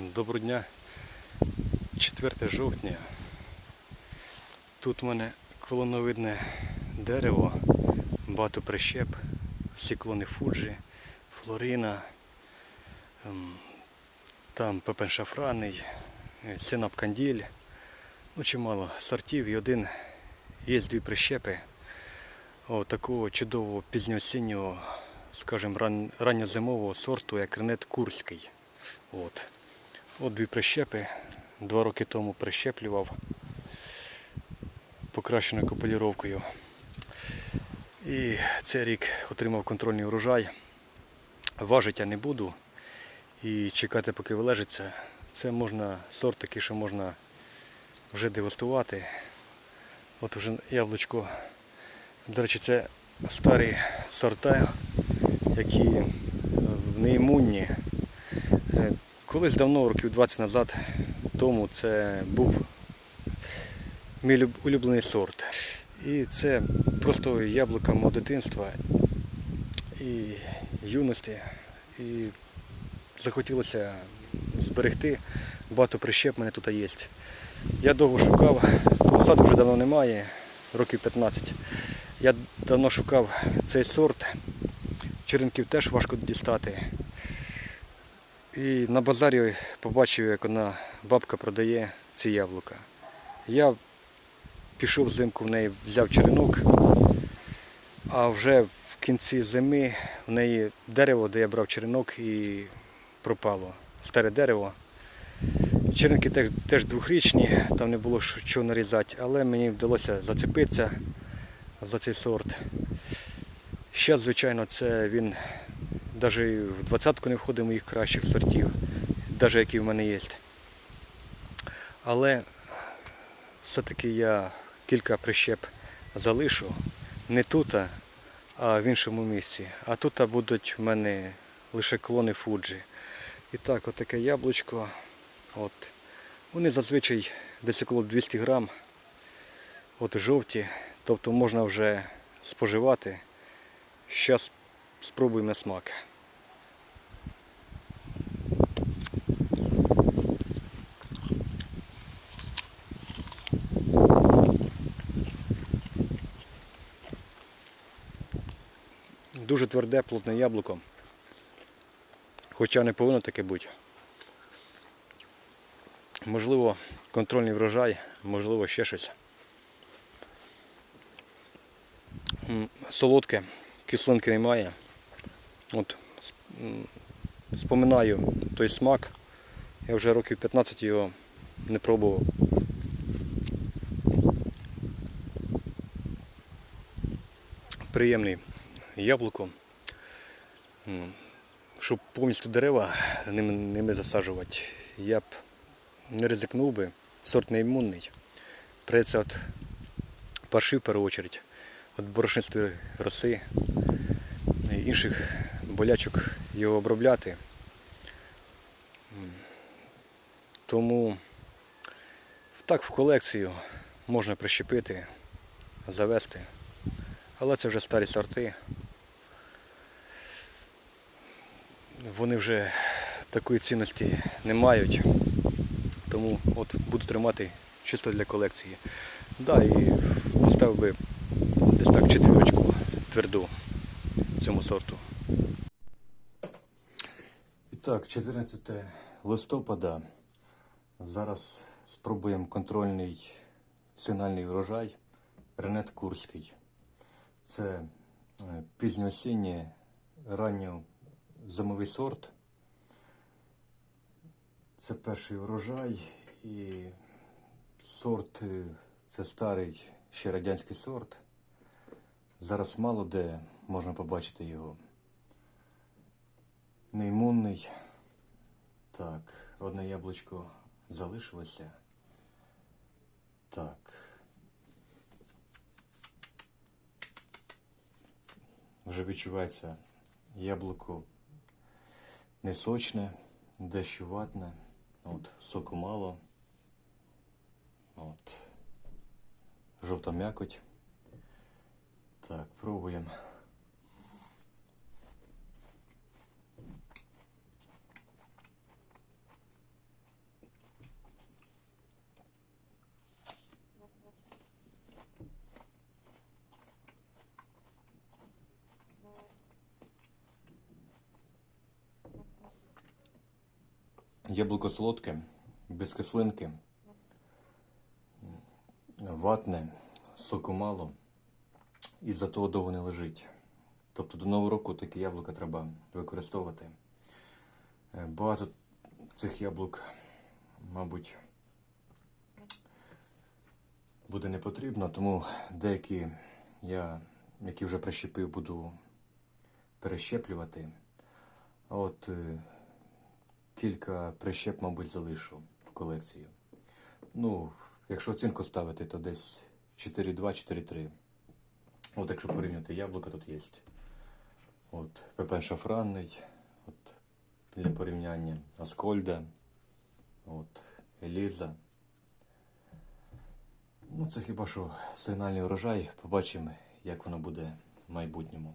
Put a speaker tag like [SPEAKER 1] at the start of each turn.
[SPEAKER 1] Доброго дня. 4 жовтня. Тут у мене колоновидне дерево, багато прищеп, всі клони Фуджі, Флорина, ем, там пепен шафраний, е, синап канділь. Ну, чимало сортів і один є дві прищепи о, такого чудового пізньоосіннього, скажімо, ран, ранньозимового сорту, як ренет Курський. От. От дві прищепи. Два роки тому прищеплював покращеною копуліровкою. І цей рік отримав контрольний урожай. Важить я не буду і чекати, поки вилежиться. Це можна сорт такий, що можна вже дегустувати. От вже яблучко. До речі, це старі сорта, які неімунні. Колись давно, років 20 назад, тому це був мій улюблений сорт. І це просто яблука мого дитинства і юності. І захотілося зберегти. Багато прищеп мене тут є. Я довго шукав, саду вже давно немає, років 15. Я давно шукав цей сорт. Черенків теж важко дістати. І на базарі побачив, як вона бабка продає ці яблука. Я пішов взимку в неї, взяв черенок, а вже в кінці зими в неї дерево, де я брав черенок, і пропало. Старе дерево. Черенки теж, теж двохрічні, там не було що нарізати, але мені вдалося зацепитися за цей сорт. Ще, звичайно, це він навіть в двадцятку не входить моїх кращих сортів, навіть які в мене є. Але все-таки я кілька прищеп залишу не тут, а в іншому місці. А тут будуть в мене лише клони Фуджі. І так, отаке яблучко. От. Вони зазвичай десь около 200 грам. От жовті. Тобто можна вже споживати. Зараз спробуємо смак. Дуже тверде, плотне яблуко. Хоча не повинно таке бути. Можливо, контрольний врожай, можливо, ще щось. Солодке, кислинки немає. От, споминаю той смак. Я вже років 15 його не пробував. Приємний яблуко. Щоб повністю дерева ними, ними засаджувати, я б не ризикнув би. Сорт не імунний. Придеться от парши в першу чергу, від борошнистої роси і інших болячок його обробляти. Тому так в колекцію можна прищепити, завести. Але це вже старі сорти. Вони вже такої цінності не мають. Тому от буду тримати чисто для колекції. Да, і поставив би десь так четвірочку тверду цьому сорту. І так, 14 листопада. Зараз спробуємо контрольний сигнальний врожай Ренет Курський. Це е, пізньоосінній ранньозимовий сорт. Це перший врожай і сорт е, це старий ще радянський сорт. Зараз мало де можна побачити його. Неімунний. Так, одне яблучко залишилося. Так. Вже відчувається яблуко не сочне, дещо ватне. От, соку мало. От. Жовта м'якоть. Так, пробуємо. Яблуко солодке, без кислинки, ватне, соку мало і за того довго не лежить. Тобто до Нового року такі яблука треба використовувати. Е, Багато цих яблук, мабуть, буде не потрібно, тому деякі я, які вже прищепив, буду перещеплювати. А от е, кілька прищеп, мабуть, залишу в колекцію. Ну, якщо оцінку ставити, то десь 4,2-4,3. От якщо порівняти яблука, тут є. От пепен шафранний, от для порівняння Аскольда, от Еліза. Ну, це хіба що сигнальний урожай. Побачимо, як воно буде в майбутньому.